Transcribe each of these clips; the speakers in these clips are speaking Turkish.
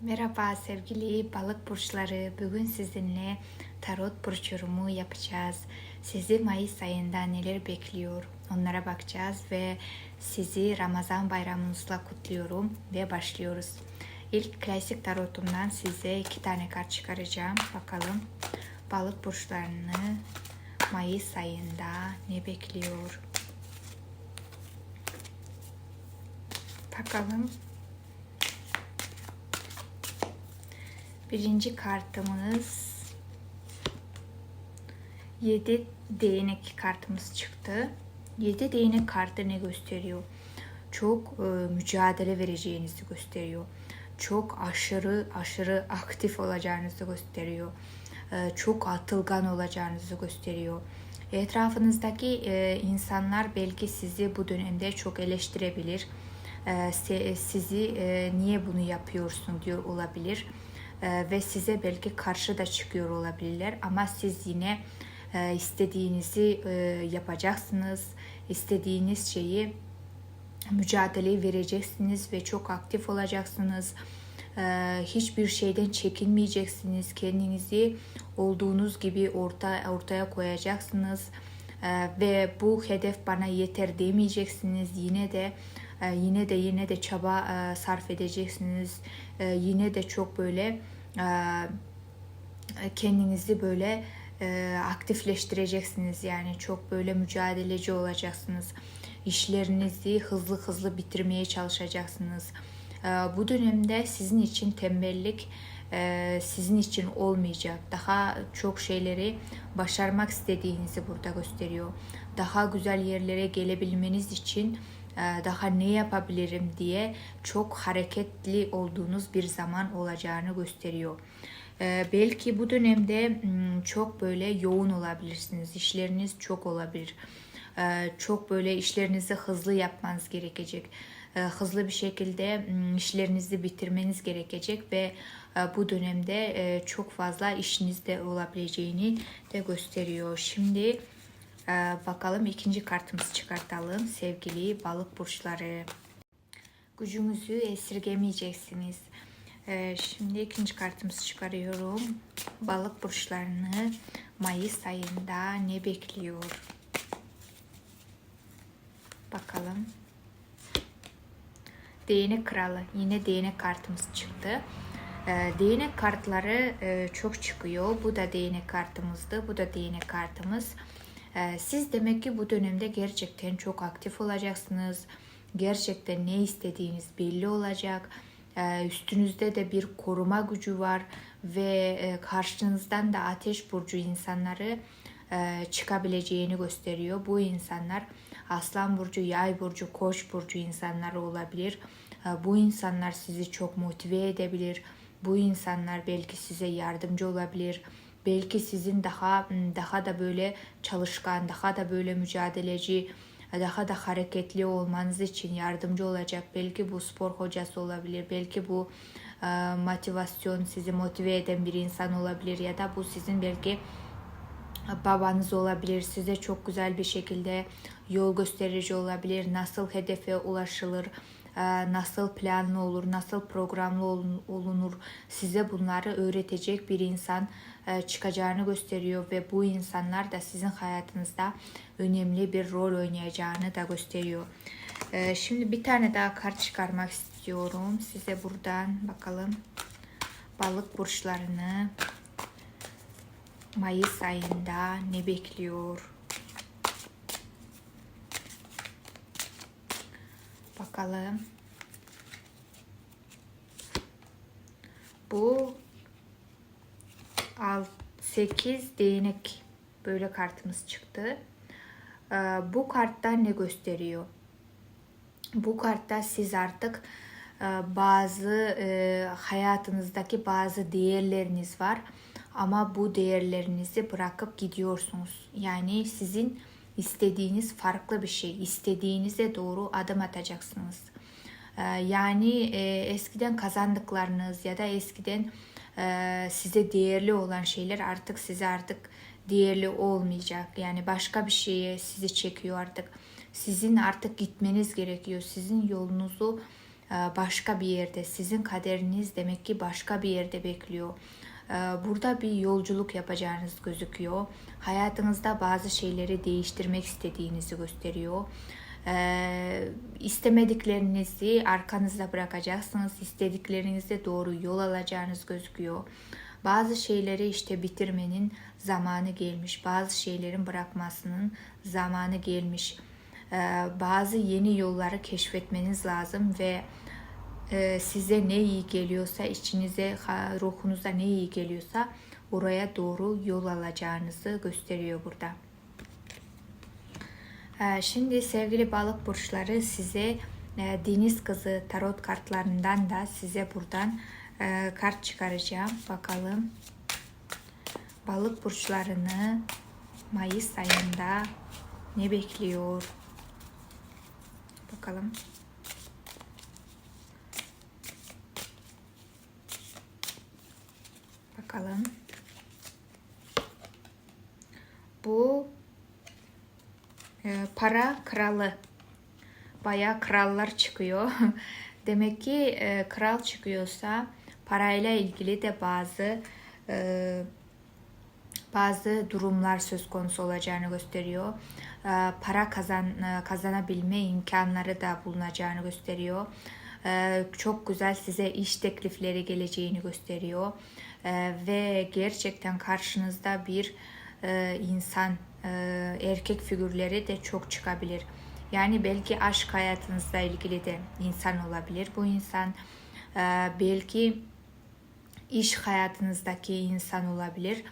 Merhaba sevgili balık burçları. Bugün sizinle tarot burç yorumu yapacağız. Sizi Mayıs ayında neler bekliyor onlara bakacağız ve sizi Ramazan bayramınızla kutluyorum ve başlıyoruz. İlk klasik tarotumdan size iki tane kart çıkaracağım. Bakalım balık burçlarını Mayıs ayında ne bekliyor? Bakalım Birinci kartımız 7 değnek kartımız çıktı. 7 değnek kartı ne gösteriyor? Çok e, mücadele vereceğinizi gösteriyor. Çok aşırı aşırı aktif olacağınızı gösteriyor. E, çok atılgan olacağınızı gösteriyor. Etrafınızdaki e, insanlar belki sizi bu dönemde çok eleştirebilir. E, sizi e, niye bunu yapıyorsun diyor olabilir ve size belki karşı da çıkıyor olabilirler ama siz yine e, istediğinizi e, yapacaksınız. İstediğiniz şeyi mücadeleyi vereceksiniz ve çok aktif olacaksınız. Hiçbir şeyden çekinmeyeceksiniz. Kendinizi olduğunuz gibi orta, ortaya koyacaksınız. Ve bu hedef bana yeter demeyeceksiniz. Yine de yine de yine de çaba sarf edeceksiniz. Yine de çok böyle kendinizi böyle aktifleştireceksiniz. Yani çok böyle mücadeleci olacaksınız. İşlerinizi hızlı hızlı bitirmeye çalışacaksınız. Bu dönemde sizin için tembellik sizin için olmayacak. Daha çok şeyleri başarmak istediğinizi burada gösteriyor. Daha güzel yerlere gelebilmeniz için daha ne yapabilirim diye çok hareketli olduğunuz bir zaman olacağını gösteriyor. Belki bu dönemde çok böyle yoğun olabilirsiniz. İşleriniz çok olabilir. Çok böyle işlerinizi hızlı yapmanız gerekecek. Hızlı bir şekilde işlerinizi bitirmeniz gerekecek ve bu dönemde çok fazla işiniz de olabileceğini de gösteriyor. Şimdi ee, bakalım ikinci kartımızı çıkartalım sevgili balık burçları. Gücümüzü esirgemeyeceksiniz. Ee, şimdi ikinci kartımızı çıkarıyorum. Balık burçlarını Mayıs ayında ne bekliyor? Bakalım. Değnek kralı. Yine değnek kartımız çıktı. Ee, değnek kartları e, çok çıkıyor. Bu da değnek kartımızdı. Bu da değnek kartımız. Ee, siz demek ki bu dönemde gerçekten çok aktif olacaksınız. Gerçekten ne istediğiniz belli olacak. Ee, üstünüzde de bir koruma gücü var ve e, karşınızdan da ateş burcu insanları e, çıkabileceğini gösteriyor. Bu insanlar Aslan burcu, Yay burcu, Koç burcu insanları olabilir. Ee, bu insanlar sizi çok motive edebilir. Bu insanlar belki size yardımcı olabilir belki sizin daha daha da böyle çalışkan, daha da böyle mücadeleci, daha da hareketli olmanız için yardımcı olacak. Belki bu spor hocası olabilir, belki bu e, motivasyon sizi motive eden bir insan olabilir ya da bu sizin belki babanız olabilir. Size çok güzel bir şekilde yol gösterici olabilir. Nasıl hedefe ulaşılır, e, nasıl planlı olur, nasıl programlı olunur size bunları öğretecek bir insan e, çıkacağını gösteriyor ve bu insanlar da sizin hayatınızda önemli bir rol oynayacağını da gösteriyor. E, şimdi bir tane daha kart çıkarmak istiyorum. Size buradan bakalım balık burçlarını Mayıs ayında ne bekliyor? Bakalım. Bu 8 değnek böyle kartımız çıktı. Ee, bu kartta ne gösteriyor? Bu kartta siz artık e, bazı e, hayatınızdaki bazı değerleriniz var ama bu değerlerinizi bırakıp gidiyorsunuz. Yani sizin istediğiniz farklı bir şey, istediğinize doğru adım atacaksınız. Ee, yani e, eskiden kazandıklarınız ya da eskiden e, size değerli olan şeyler artık size artık değerli olmayacak. Yani başka bir şeye sizi çekiyor artık. Sizin artık gitmeniz gerekiyor. Sizin yolunuzu e, başka bir yerde. Sizin kaderiniz demek ki başka bir yerde bekliyor. E, Burada bir yolculuk yapacağınız gözüküyor. Hayatınızda bazı şeyleri değiştirmek istediğinizi gösteriyor. E, istemediklerinizi arkanızda bırakacaksınız. İstediklerinize doğru yol alacağınız gözüküyor. Bazı şeyleri işte bitirmenin zamanı gelmiş. Bazı şeylerin bırakmasının zamanı gelmiş. Ee, bazı yeni yolları keşfetmeniz lazım ve size ne iyi geliyorsa, içinize, ruhunuza ne iyi geliyorsa oraya doğru yol alacağınızı gösteriyor burada. Ee, Şimdi sevgili balık burçları size e, deniz kızı tarot kartlarından da size buradan e, kart çıkaracağım. Bakalım balık burçlarını Mayıs ayında ne bekliyor? Bakalım. Bakalım. Bu e, para kralı. Bayağı krallar çıkıyor. Demek ki e, kral çıkıyorsa parayla ilgili de bazı e, bazı durumlar söz konusu olacağını gösteriyor. E, para kazan e, kazanabilme imkanları da bulunacağını gösteriyor. E, Çok güzel size iş teklifleri geleceğini gösteriyor. E, Ve gerçekten karşınızda bir e, insan, e, erkek figürleri de çok çıkabilir. Yani belki aşk hayatınızla ilgili de insan olabilir. Bu insan e, belki iş hayatınızdaki insan olabilir.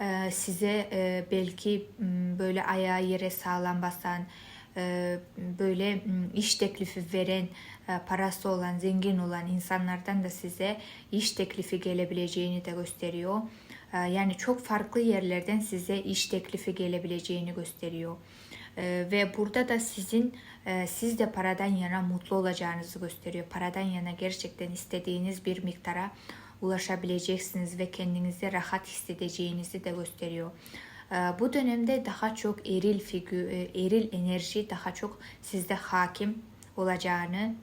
Ee, size belki böyle ayağı yere sağlam basan, böyle iş teklifi veren, parası olan, zengin olan insanlardan da size iş teklifi gelebileceğini de gösteriyor. Ee, Yani çok farklı yerlerden size iş teklifi gelebileceğini gösteriyor. Ee, Ve burada da sizin e, siz de paradan yana mutlu olacağınızı gösteriyor. Paradan yana gerçekten istediğiniz bir miktara ulaşabileceksiniz ve kendinizi rahat hissedeceğinizi de gösteriyor. Bu dönemde daha çok eril figür, e, eril enerji daha çok sizde hakim olacağını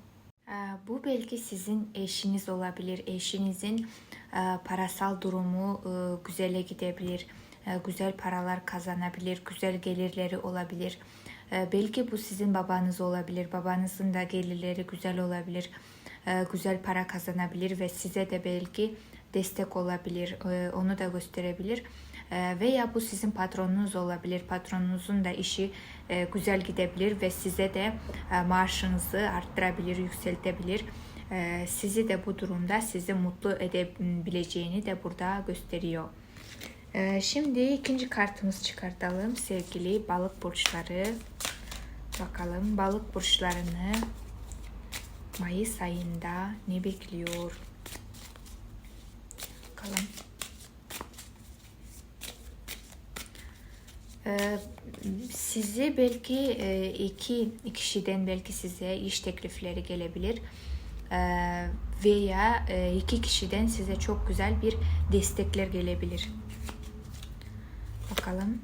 bu belki sizin eşiniz olabilir. Eşinizin e, parasal durumu e, güzele gidebilir. E, Güzel paralar kazanabilir. Güzel gelirleri olabilir. Belki bu sizin babanız olabilir. Babanızın da gelirleri güzel olabilir. Güzel para kazanabilir ve size de belki destek olabilir. Onu da gösterebilir. Veya bu sizin patronunuz olabilir. Patronunuzun da işi güzel gidebilir ve size de e, maaşınızı arttırabilir, yükseltebilir. E, Sizi de bu durumda sizi mutlu edebileceğini de burada gösteriyor. E, Şimdi ikinci kartımız çıkartalım sevgili balık burçları. Bakalım balık burçlarını Mayıs ayında ne bekliyor? Bakalım. Sizi belki e, iki kişiden belki size iş teklifleri gelebilir Ee, veya e, iki kişiden size çok güzel bir destekler gelebilir. Bakalım.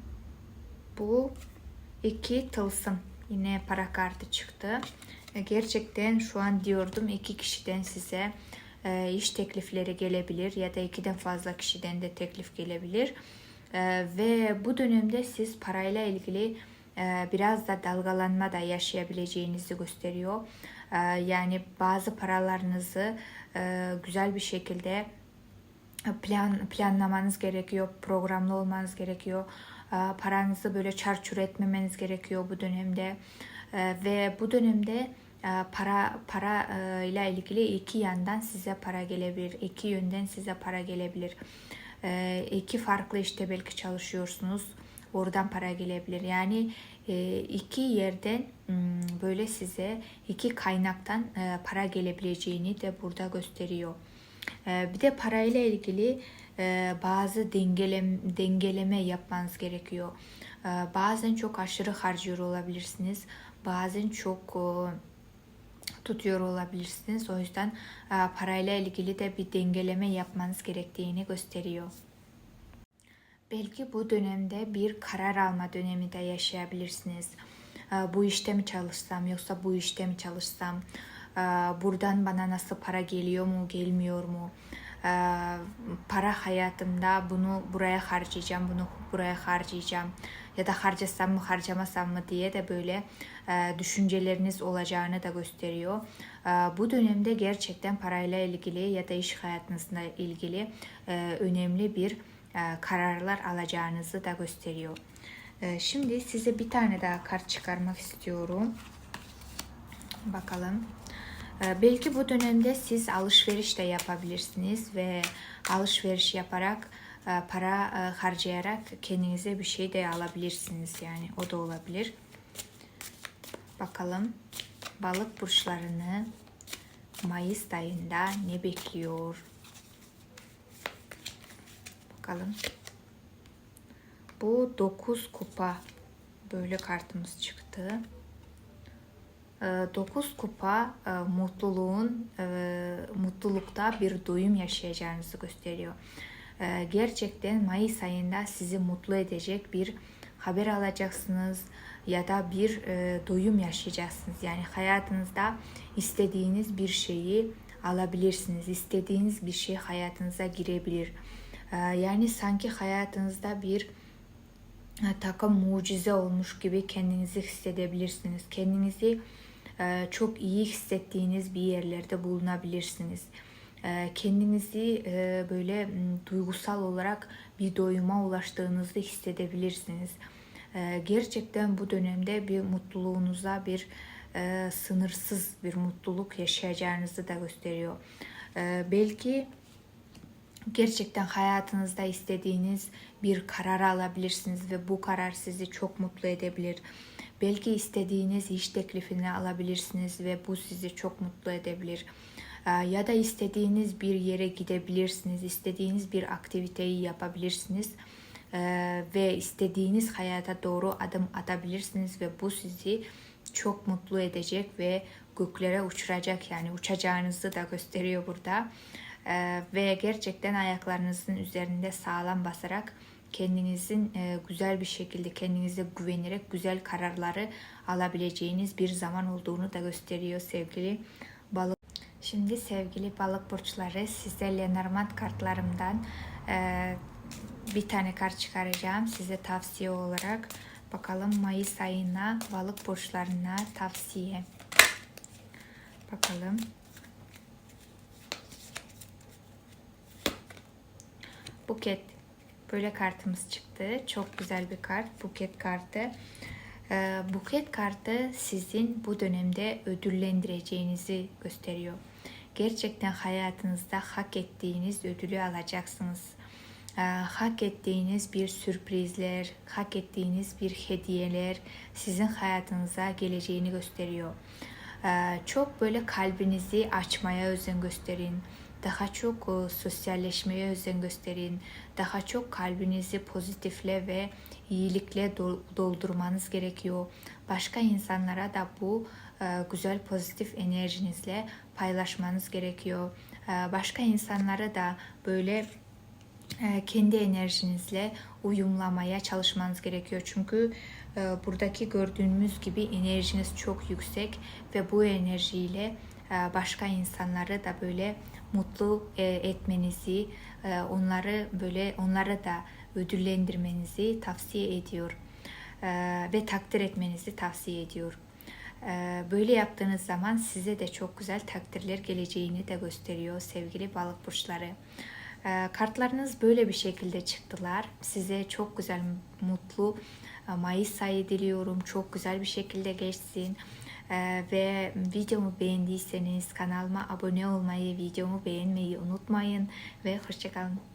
Bu iki tılsım. Yine para kartı çıktı. E, Gerçekten şu an diyordum iki kişiden size iş teklifleri gelebilir ya da ikiden fazla kişiden de teklif gelebilir. E, Ve bu dönemde siz parayla ilgili e, biraz da dalgalanma da yaşayabileceğinizi gösteriyor. E, Yani bazı paralarınızı e, güzel bir şekilde plan planlamanız gerekiyor, programlı olmanız gerekiyor. Ee, Paranızı böyle çarçur etmemeniz gerekiyor bu dönemde. Ee, Ve bu dönemde e, para para e, ile ilgili iki yandan size para gelebilir, iki yönden size para gelebilir. Ee, İki farklı işte belki çalışıyorsunuz, oradan para gelebilir. Yani e, iki yerden m, böyle size iki kaynaktan e, para gelebileceğini de burada gösteriyor. Ee, Bir de parayla ilgili e, bazı dengelem, dengeleme yapmanız gerekiyor. Ee, Bazen çok aşırı harcıyor olabilirsiniz. Bazen çok tutuyor olabilirsiniz. O yüzden e, parayla ilgili de bir dengeleme yapmanız gerektiğini gösteriyor. Belki bu dönemde bir karar alma dönemi de yaşayabilirsiniz. Ee, Bu işte mi çalışsam yoksa bu işte mi çalışsam? Ee, buradan bana nasıl para geliyor mu, gelmiyor mu? Ee, para hayatımda bunu buraya harcayacağım, bunu buraya harcayacağım ya da harcasam mı, harcamasam mı diye de böyle e, düşünceleriniz olacağını da gösteriyor. Ee, bu dönemde gerçekten parayla ilgili ya da iş hayatınızla ilgili e, önemli bir e, kararlar alacağınızı da gösteriyor. Ee, Şimdi size bir tane daha kart çıkarmak istiyorum. Bakalım. Ee, Belki bu dönemde siz alışveriş de yapabilirsiniz ve alışveriş yaparak e, para e, harcayarak kendinize bir şey de alabilirsiniz yani o da olabilir. Bakalım balık burçlarını Mayıs ayında ne bekliyor? Bakalım. Bu 9 kupa böyle kartımız çıktı. 9 kupa e, mutluluğun e, mutlulukta bir doyum yaşayacağınızı gösteriyor. E, Gerçekten Mayıs ayında sizi mutlu edecek bir haber alacaksınız ya da bir e, doyum yaşayacaksınız. Yani hayatınızda istediğiniz bir şeyi alabilirsiniz. İstediğiniz bir şey hayatınıza girebilir. E, Yani sanki hayatınızda bir takım mucize olmuş gibi kendinizi hissedebilirsiniz. Kendinizi çok iyi hissettiğiniz bir yerlerde bulunabilirsiniz. E, Kendinizi e, böyle duygusal olarak bir doyuma ulaştığınızı hissedebilirsiniz. E, Gerçekten bu dönemde bir mutluluğunuza bir e, sınırsız bir mutluluk yaşayacağınızı da gösteriyor. E, Belki gerçekten hayatınızda istediğiniz bir karar alabilirsiniz ve bu karar sizi çok mutlu edebilir. Belki istediğiniz iş teklifini alabilirsiniz ve bu sizi çok mutlu edebilir. Ee, Ya da istediğiniz bir yere gidebilirsiniz, istediğiniz bir aktiviteyi yapabilirsiniz Ee, ve istediğiniz hayata doğru adım atabilirsiniz ve bu sizi çok mutlu edecek ve göklere uçuracak yani uçacağınızı da gösteriyor burada. Ee, ve gerçekten ayaklarınızın üzerinde sağlam basarak kendinizin e, güzel bir şekilde kendinize güvenerek güzel kararları alabileceğiniz bir zaman olduğunu da gösteriyor sevgili balık. Şimdi sevgili balık burçları size Lenormand kartlarımdan e, bir tane kart çıkaracağım size tavsiye olarak. Bakalım Mayıs ayına balık burçlarına tavsiye. Bakalım. Buket. Böyle kartımız çıktı. Çok güzel bir kart. Buket kartı. Ee, buket kartı sizin bu dönemde ödüllendireceğinizi gösteriyor. Gerçekten hayatınızda hak ettiğiniz ödülü alacaksınız. Ee, hak ettiğiniz bir sürprizler, hak ettiğiniz bir hediyeler sizin hayatınıza geleceğini gösteriyor. Ee, çok böyle kalbinizi açmaya özen gösterin. Daha çok e, sosyalleşmeye özen gösterin. Daha çok kalbinizi pozitifle ve iyilikle dol- doldurmanız gerekiyor. Başka insanlara da bu e, güzel pozitif enerjinizle paylaşmanız gerekiyor. E, Başka insanlara da böyle kendi enerjinizle uyumlamaya çalışmanız gerekiyor. Çünkü buradaki gördüğünüz gibi enerjiniz çok yüksek ve bu enerjiyle başka insanları da böyle mutlu e, etmenizi, e, onları böyle onlara da ödüllendirmenizi tavsiye ediyor E, ve takdir etmenizi tavsiye ediyor. Böyle yaptığınız zaman size de çok güzel takdirler geleceğini de gösteriyor sevgili balık burçları. Kartlarınız böyle bir şekilde çıktılar. Size çok güzel, mutlu Mayıs ayı diliyorum. Çok güzel bir şekilde geçsin. E, Ve videomu beğendiyseniz kanalıma abone olmayı, videomu beğenmeyi unutmayın. Ve hoşçakalın.